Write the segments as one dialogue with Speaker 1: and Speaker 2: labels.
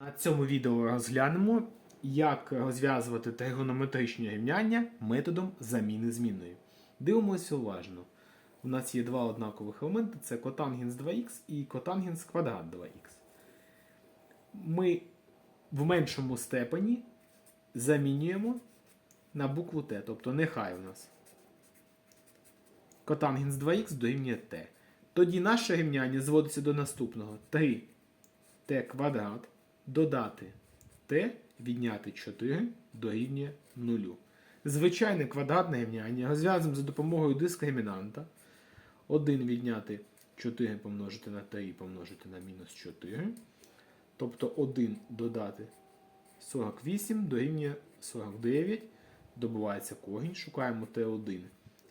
Speaker 1: На цьому відео розглянемо, як розв'язувати тригонометричні рівняння методом заміни змінної. Дивимося уважно. У нас є два однакових елементи: це котангенс 2х і котангенс квадрат 2х. Ми в меншому степені замінюємо на букву Т, тобто нехай у нас котангенс 2х дорівнює Т. Тоді наше рівняння зводиться до наступного 3 t квадрат додати t відняти 4 дорівнює 0. Звичайне квадратне рівняння розв'язуємо за допомогою дискримінанта. 1 відняти 4 помножити на 3 помножити на мінус 4. Тобто 1 додати 48 дорівнює 49. Добувається корінь. Шукаємо t1.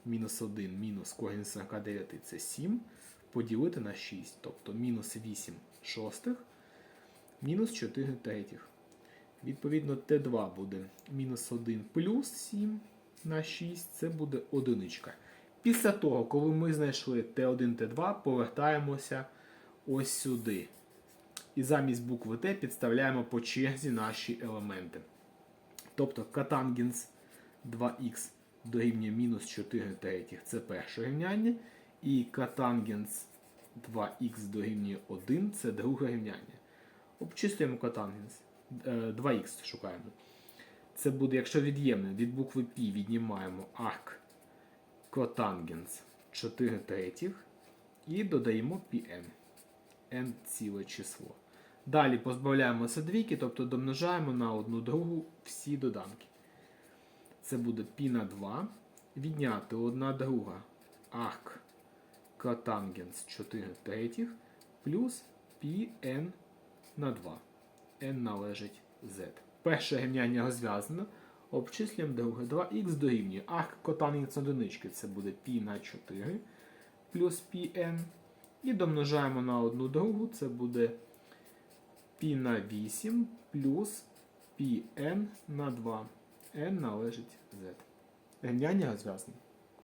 Speaker 1: Мінус 1 мінус корінь 49 це 7. Поділити на 6. Тобто мінус 8 шостих мінус 4 третіх. Відповідно, Т2 буде мінус 1 плюс 7 на 6, це буде одиничка. Після того, коли ми знайшли Т1, Т2, повертаємося ось сюди. І замість букви Т підставляємо по черзі наші елементи. Тобто катангенс 2х дорівнює мінус 4 третіх це перше рівняння. І катангенс 2х дорівнює 1 це друге рівняння Обчислюємо котангенс. 2х шукаємо. Це буде, якщо від'ємне, від букви π віднімаємо арк котангенс 4 третіх і додаємо πn. n ціле число. Далі позбавляємося двійки, тобто домножаємо на одну другу всі доданки. Це буде π на 2. Відняти одна друга арк котангенс 4 третіх плюс πn на 2. n належить z. Перше рівняння розв'язано. Обчислюємо друге. 2х дорівнює арк котангенс одинички. Це буде π на 4 плюс πn. І домножаємо на одну другу. Це буде π на 8 плюс πn на 2. n належить z. Рівняння розв'язано.